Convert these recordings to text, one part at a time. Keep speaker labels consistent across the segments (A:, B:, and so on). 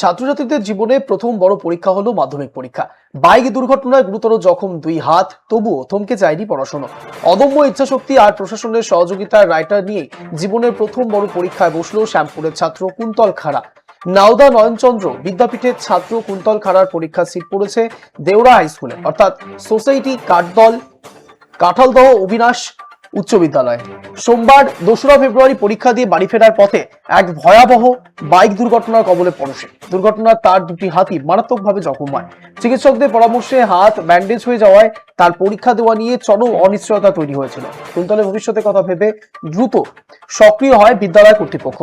A: ছাত্রছাত্রীদের জীবনে প্রথম বড় পরীক্ষা হলো মাধ্যমিক পরীক্ষা। বাইক দুর্ঘটনায় গুরুতর জখম দুই হাত, তবুও থমকে যায়নি পড়াশোনা। অদম্য ইচ্ছাশক্তি আর প্রশাসনের সহযোগিতার রাইটার নিয়ে জীবনের প্রথম বড় পরীক্ষায় বসল শ্যামপুরের ছাত্র কুন্তল খাড়া। নাওদা নয়নচন্দ্র বিদ্যাপীঠের ছাত্র কুন্তল খাড়ার পরীক্ষা সিট পড়েছে দেওড়া হাই স্কুলে। অর্থাৎ সোসাইটি কাঠদল, কাঁঠালদহ, অবিনাশ উচ্চ বিদ্যালয়। সোমবার দোসরা ফেব্রুয়ারি পরীক্ষা দিয়ে বাড়ি ফেরার পথে এক ভয়াবহ বাইক দুর্ঘটনার কবলে পড়ে সে। দুর্ঘটনার তার দুটি হাতই মারাত্মকভাবে জখম হয়। চিকিৎসকদের পরামর্শে হাত ব্যান্ডেজ হয়ে যাওয়ায় তার পরীক্ষা দেওয়া নিয়ে চরম অনিশ্চয়তা তৈরি হয়েছিল। কুন্তলের ভবিষ্যতের কথা ভেবে দ্রুত সক্রিয় হয় বিদ্যালয় কর্তৃপক্ষ।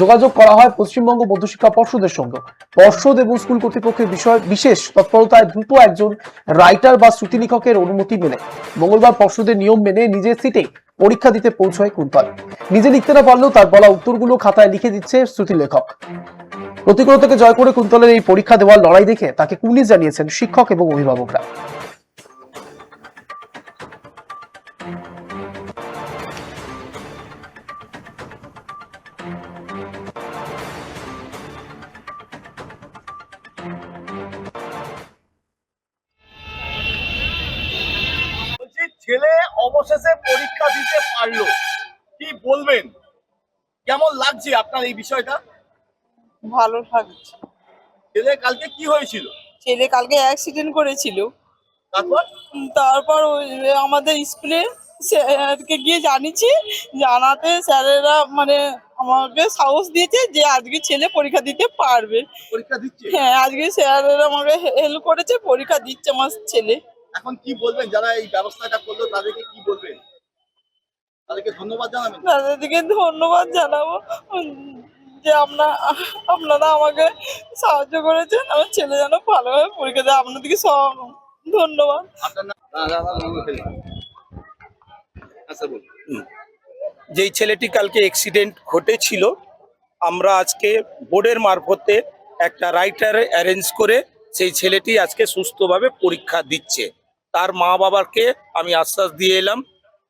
A: যোগাযোগ করা হয় পশ্চিমবঙ্গ মধ্যশিক্ষা পর্ষদের সঙ্গে। পর্ষদ এবং স্কুল কর্তৃপক্ষের বিষয় বিশেষ তৎপরতায় দ্রুত একজন রাইটার বা শ্রুতি লেখকের অনুমতি মেলে। মঙ্গলবার পর্ষদের নিয়ম মেনে নিজের সিটে পরীক্ষা দিতে পৌঁছয় কুন্তল নিজে লিখতে না পারলেও তার বলা উত্তরগুলো খাতায় লিখে দিচ্ছে শ্রুতি লেখক। প্রতিকূলতাকে জয় করে কুন্তলের এই পরীক্ষা দেওয়ার লড়াই দেখে তাকে কুর্নিশ জানিয়েছেন শিক্ষক এবং অভিভাবকরা।
B: ছেলে অবশেষে পরীক্ষা দিতে পারল। কি বলবেন? কেমন লাগছে আপনার এই বিষয়টা?
C: ভালো লাগছে।
B: ছেলে কালকে কি হয়েছিল?
C: ছেলে কালকে অ্যাক্সিডেন্ট করেছিল।
B: তারপর?
C: তারপর ওই আমাদের স্কুলে স্যারকে গিয়ে জানিয়েছি জানাতে স্যারেরা মানে আমাকে সাহস দিয়েছে যে আজকে ছেলে পরীক্ষা দিতে পারবে।
B: পরীক্ষা দিচ্ছে?
C: হ্যাঁ আজকে স্যারেরা আমাকে হেল্প করেছে পরীক্ষা দিচ্ছে আমার ছেলে।
B: এখন কি বলবেন? যারা এই ব্যবস্থাটা করল তাদেরকে কি বলবেন? তাদেরকে ধন্যবাদ জানাবেন?
C: তাদেরকে ধন্যবাদ জানাব। যে আপনার আপনারা আমাকে সাহায্য করেছেন। আমার ছেলে যেন ভালোভাবে পরীক্ষা দেয়। আপনাদেরকে সব ধন্যবাদ।
B: আচ্ছা বলুন।
D: যেই ছেলেটি কালকে অ্যাক্সিডেন্ট ঘটেছিল আমরা আজকে বোর্ডের মারফতে একটা রাইটার অ্যারেঞ্জ করে সেই ছেলেটি আজকে সুস্থভাবে পরীক্ষা দিচ্ছে। তার মা বাবাকে আমি আশ্বাস দিয়ে এলাম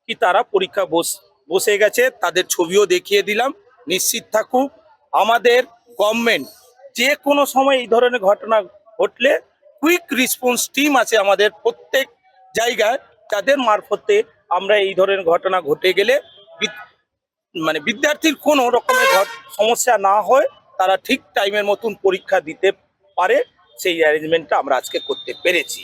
D: কি তারা পরীক্ষা বস, বসে গেছে, তাদের ছবিও দেখিয়ে দিলাম। নিশ্চিত থাকুক, আমাদের গভর্নমেন্ট যে কোনো সময় এই ধরনের ঘটনা ঘটলে কুইক রেসপন্স টিম আছে আমাদের প্রত্যেক জায়গায় তাদের মারফতে আমরা এই ধরনের ঘটনা ঘটে গেলে মানে বিদ্যার্থীর কোনো রকমের সমস্যা না হয়, তারা ঠিক টাইমের মতন পরীক্ষা দিতে পারে। সেই অ্যারেঞ্জমেন্টটা আমরা আজকে করতে পেরেছি।